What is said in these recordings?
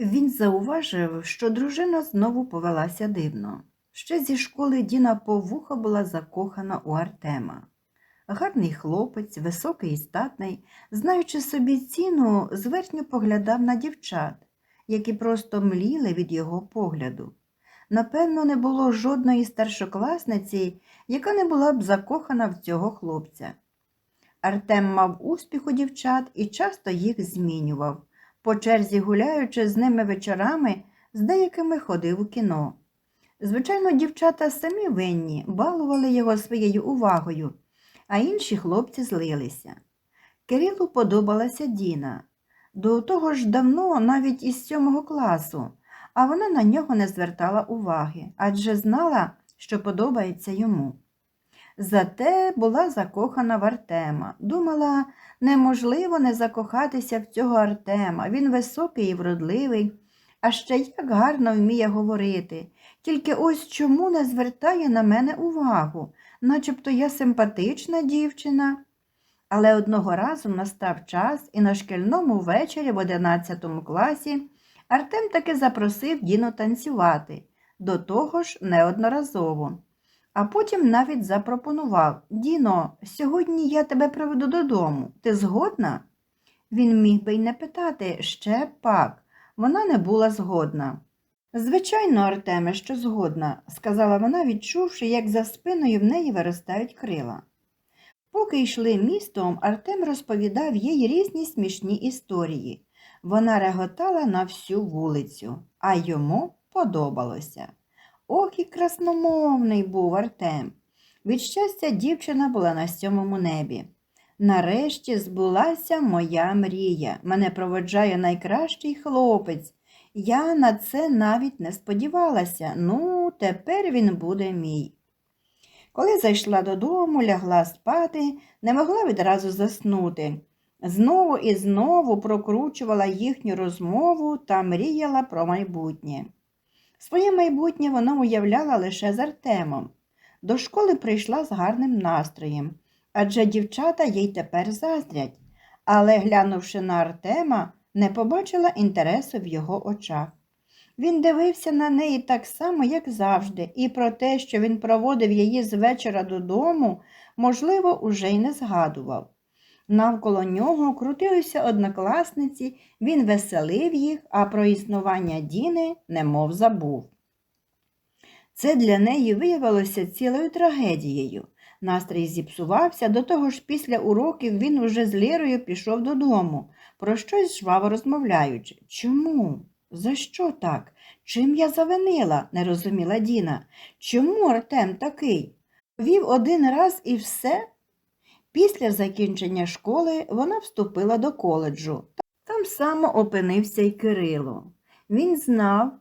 Він зауважив, що дружина знову повелася дивно. Ще зі школи Діна по вухо була закохана у Артема. Гарний хлопець, високий і статний, знаючи собі ціну, зверхньо поглядав на дівчат, які просто мліли від його погляду. Напевно, не було жодної старшокласниці, яка не була б закохана в цього хлопця. Артем мав успіх у дівчат і часто їх змінював, по черзі гуляючи з ними вечорами, з деякими ходив у кіно. Звичайно, дівчата самі винні, балували його своєю увагою, а інші хлопці злилися. Кирилу подобалася Діна. До того ж давно, навіть із сьомого класу, а вона на нього не звертала уваги, адже знала, що подобається йому. Зате була закохана в Артема. Думала, неможливо не закохатися в цього Артема. Він високий і вродливий, а ще як гарно вміє говорити. Тільки ось чому не звертає на мене увагу, начебто я симпатична дівчина. Але одного разу настав час, і на шкільному вечорі в 11 класі Артем таки запросив Діну танцювати, до того ж неодноразово. А потім навіть запропонував Діно, сьогодні я тебе приведу додому. Ти згодна? Він міг би й не питати ще пак. Вона не була згодна. Звичайно, Артеме, що згодна, сказала вона, відчувши, як за спиною в неї виростають крила. Поки йшли містом, Артем розповідав їй різні смішні історії. Вона реготала на всю вулицю, а йому подобалося. Ох і красномовний був Артем. Від щастя, дівчина була на сьомому небі. Нарешті збулася моя мрія. Мене проводжає найкращий хлопець. Я на це навіть не сподівалася. Ну, тепер він буде мій. Коли зайшла додому, лягла спати, не могла відразу заснути. Знову і знову прокручувала їхню розмову та мріяла про майбутнє. Своє майбутнє вона уявляла лише з Артемом. До школи прийшла з гарним настроєм, адже дівчата їй тепер заздрять, але, глянувши на Артема, не побачила інтересу в його очах. Він дивився на неї так само, як завжди, і про те, що він проводив її з вечора додому, можливо, уже й не згадував. Навколо нього крутилися однокласниці, він веселив їх, а про існування Діни немов забув. Це для неї виявилося цілою трагедією. Настрій зіпсувався, до того ж після уроків він уже з Лірою пішов додому, про щось жваво розмовляючи. Чому? За що так? Чим я завинила? не розуміла Діна. Чому Артем такий? Вів один раз і все? Після закінчення школи вона вступила до коледжу. Там само опинився й Кирило. Він знав,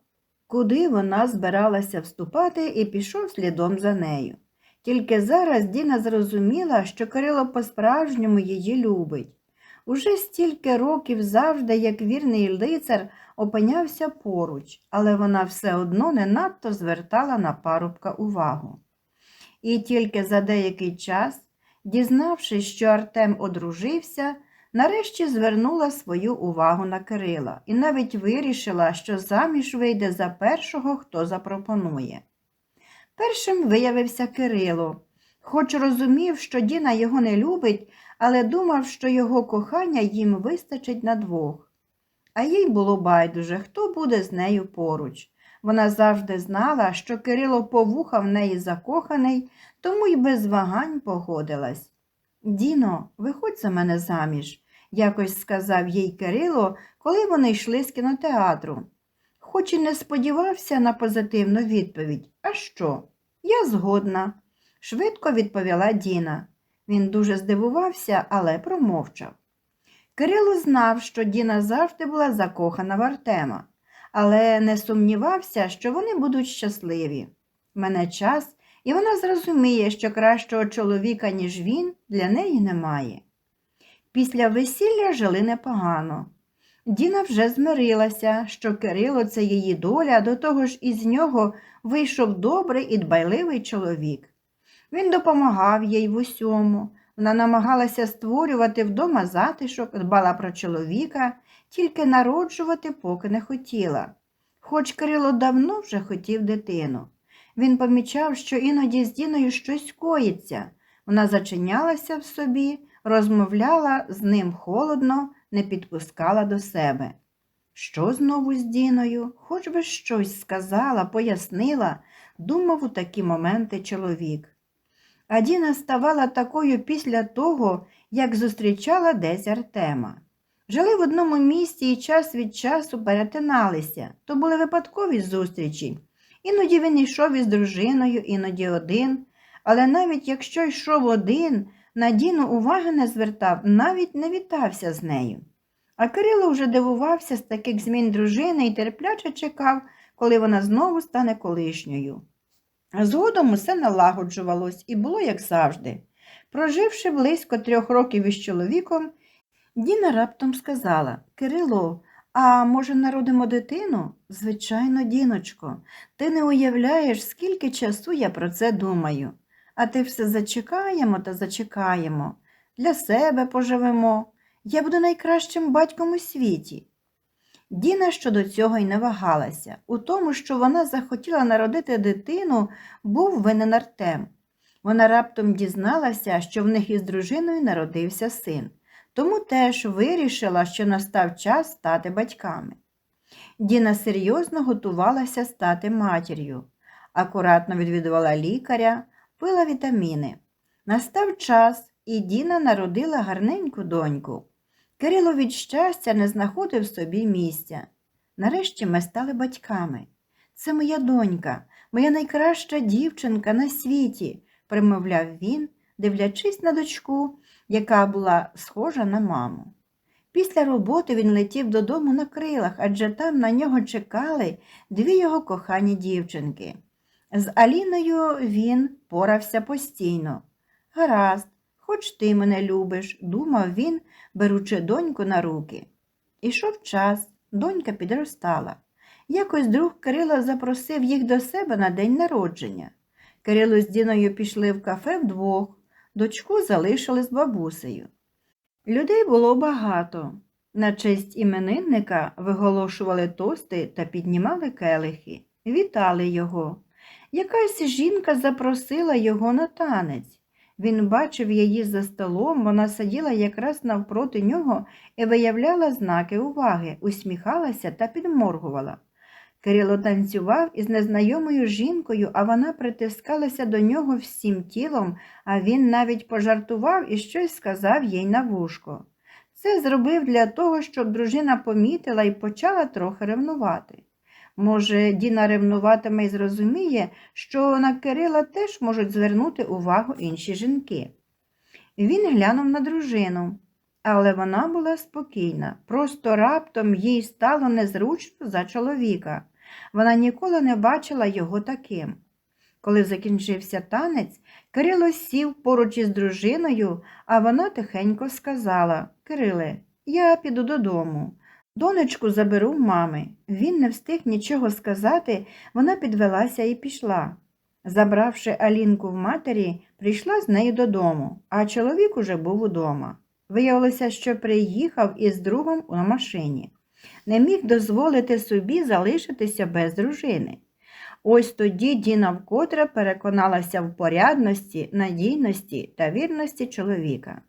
куди вона збиралася вступати, і пішов слідом за нею. Тільки зараз Діна зрозуміла, що Кирило по-справжньому її любить. Уже стільки років завжди, як вірний лицар, опинявся поруч, але вона все одно не надто звертала на парубка увагу. І тільки за деякий час, дізнавшись, що Артем одружився, нарешті звернула свою увагу на Кирила і навіть вирішила, що заміж вийде за першого, хто запропонує. Першим виявився Кирило, хоч розумів, що Діна його не любить, але думав, що його кохання їм вистачить на двох. А їй було байдуже, хто буде з нею поруч. Вона завжди знала, що Кирило по вуха в неї закоханий, тому й без вагань погодилась. Діно, виходь за мене заміж, якось сказав їй Кирило, коли вони йшли з кінотеатру. Хоч і не сподівався на позитивну відповідь. А що? Я згодна, швидко відповіла Діна. Він дуже здивувався, але промовчав. Кирило знав, що Діна завжди була закохана в Артема, але не сумнівався, що вони будуть щасливі. Мене час, і вона зрозуміє, що кращого чоловіка, ніж він, для неї немає. Після весілля жили непогано. Діна вже змирилася, що Кирило це її доля, до того ж із нього вийшов добрий і дбайливий чоловік. Він допомагав їй в усьому. Вона намагалася створювати вдома затишок, дбала про чоловіка, тільки народжувати поки не хотіла. Хоч Кирило давно вже хотів дитину. Він помічав, що іноді з Діною щось коїться. Вона зачинялася в собі, розмовляла з ним холодно, не підпускала до себе. Що знову з Діною? Хоч би щось сказала, пояснила, думав у такі моменти чоловік. А Діна ставала такою після того, як зустрічала десь Артема. Жили в одному місті і час від часу перетиналися, то були випадкові зустрічі. Іноді він йшов із дружиною, іноді один, але навіть якщо йшов один, на Діну уваги не звертав, навіть не вітався з нею. А Кирило вже дивувався з таких змін дружини і терпляче чекав, коли вона знову стане колишньою. Згодом усе налагоджувалось і було як завжди. Проживши близько трьох років із чоловіком, Діна раптом сказала Кирило, а може, народимо дитину? Звичайно, Діночко, ти не уявляєш, скільки часу я про це думаю. А ти все зачекаємо та зачекаємо. Для себе поживемо. Я буду найкращим батьком у світі. Діна щодо цього й не вагалася. У тому, що вона захотіла народити дитину, був винен Артем. Вона раптом дізналася, що в них із дружиною народився син, тому теж вирішила, що настав час стати батьками. Діна серйозно готувалася стати матір'ю, акуратно відвідувала лікаря, пила вітаміни. Настав час, і Діна народила гарненьку доньку. Кирило від щастя не знаходив собі місця. Нарешті ми стали батьками. Це моя донька, моя найкраща дівчинка на світі, примовляв він, дивлячись на дочку, яка була схожа на маму. Після роботи він летів додому на крилах, адже там на нього чекали дві його кохані дівчинки. З Аліною він порався постійно. Гаразд, хоч ти мене любиш, думав він, беручи доньку на руки. Ішов час, донька підростала. Якось друг Кирила запросив їх до себе на день народження. Кирило з Діною пішли в кафе вдвох, дочку залишили з бабусею. Людей було багато. На честь іменинника виголошували тости та піднімали келихи, вітали його. Якась жінка запросила його на танець. Він бачив її за столом, вона сиділа якраз навпроти нього і виявляла знаки уваги, усміхалася та підморгувала. Кирило танцював із незнайомою жінкою, а вона притискалася до нього всім тілом, а він навіть пожартував і щось сказав їй на вушко. Це зробив для того, щоб дружина помітила і почала трохи ревнувати. Може, Діна ревнуватиме і зрозуміє, що на Кирила теж можуть звернути увагу інші жінки. Він глянув на дружину, але вона була спокійна, просто раптом їй стало незручно за чоловіка. Вона ніколи не бачила його таким. Коли закінчився танець, Кирило сів поруч із дружиною, а вона тихенько сказала Кириле, я піду додому. Донечку заберу в мами. Він не встиг нічого сказати, вона підвелася і пішла. Забравши Алінку в матері, прийшла з нею додому, а чоловік уже був удома. Виявилося, що приїхав із другом на машині. Не міг дозволити собі залишитися без дружини. Ось тоді Діна вкотре переконалася в порядності, надійності та вірності чоловіка.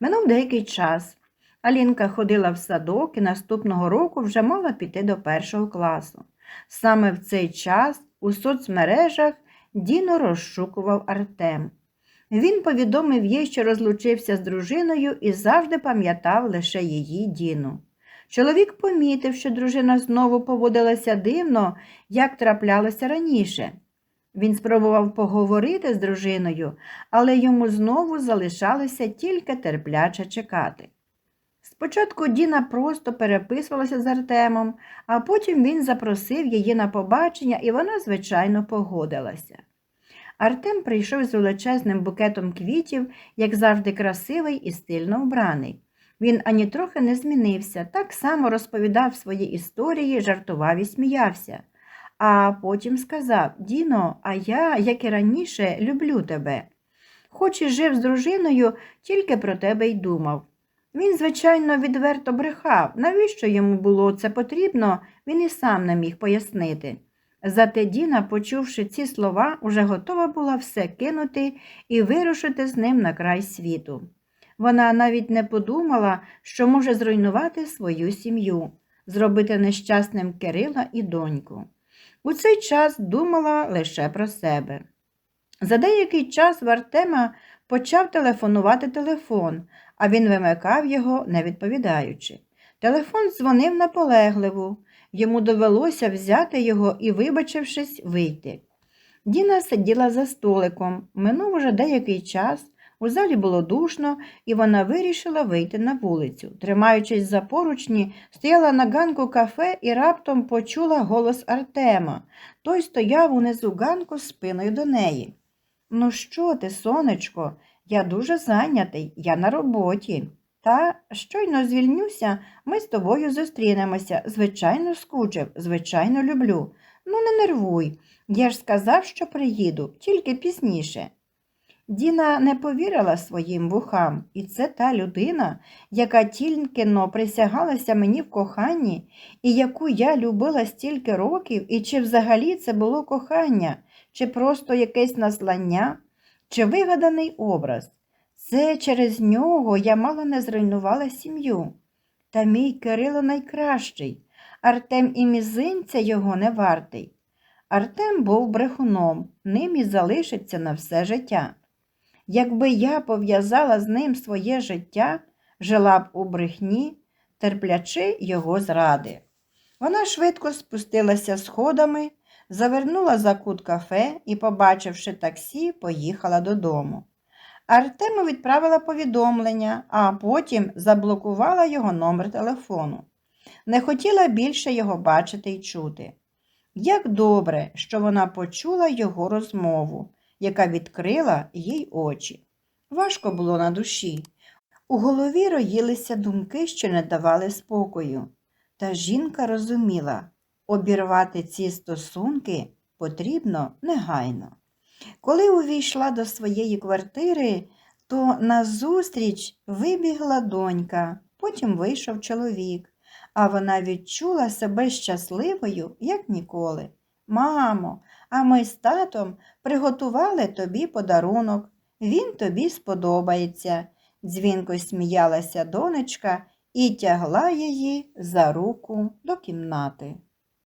Минув деякий час. Алінка ходила в садок і наступного року вже мала піти до першого класу. Саме в цей час у соцмережах Діну розшукував Артем. Він повідомив їй, що розлучився з дружиною і завжди пам'ятав лише її Діну. Чоловік помітив, що дружина знову поводилася дивно, як траплялося раніше. Він спробував поговорити з дружиною, але йому знову залишалося тільки терпляче чекати. Спочатку Діна просто переписувалася з Артемом, а потім він запросив її на побачення, і вона, звичайно, погодилася. Артем прийшов з величезним букетом квітів, як завжди, красивий і стильно вбраний. Він ані трохи не змінився, так само розповідав свої історії, жартував і сміявся. А потім сказав Діно, а я, як і раніше, люблю тебе. Хоч і жив з дружиною, тільки про тебе й думав. Він, звичайно, відверто брехав. Навіщо йому було це потрібно, він і сам не міг пояснити. Зате Діна, почувши ці слова, уже готова була все кинути і вирушити з ним на край світу. Вона навіть не подумала, що може зруйнувати свою сім'ю, зробити нещасним Кирила і доньку. У цей час думала лише про себе. За деякий час в Артема почав телефонувати телефон, а він вимикав його, не відповідаючи. Телефон дзвонив наполегливо. Йому довелося взяти його і, вибачившись, вийти. Діна сиділа за столиком. Минув уже деякий час. У залі було душно, і вона вирішила вийти на вулицю. Тримаючись за поручні, стояла на ганку кафе і раптом почула голос Артема. Той стояв унизу ганку спиною до неї. Ну що ти, сонечко, я дуже зайнятий, я на роботі. Та щойно звільнюся, ми з тобою зустрінемося. Звичайно, скучив, звичайно, люблю. Ну, не нервуй. Я ж сказав, що приїду, тільки пізніше. Діна не повірила своїм вухам, і це та людина, яка тільки но присягалася мені в коханні, і яку я любила стільки років, і чи взагалі це було кохання, чи просто якесь наслання, чи вигаданий образ. Це через нього я мало не зруйнувала сім'ю. Та мій Кирило найкращий, Артем і мізинця його не вартий. Артем був брехуном, ним і залишиться на все життя. Якби я пов'язала з ним своє життя, жила б у брехні, терплячи його зради. Вона швидко спустилася сходами, завернула за кут кафе і, побачивши таксі, поїхала додому. Артему відправила повідомлення, а потім заблокувала його номер телефону. Не хотіла більше його бачити й чути. Як добре, що вона почула його розмову, яка відкрила їй очі. Важко було на душі. У голові роїлися думки, що не давали спокою. Та жінка розуміла, обірвати ці стосунки потрібно негайно. Коли увійшла до своєї квартири, то назустріч вибігла донька, потім вийшов чоловік, а вона відчула себе щасливою, як ніколи. Мамо, а ми з татом приготували тобі подарунок. Він тобі сподобається. Дзвінко сміялася донечка і тягла її за руку до кімнати.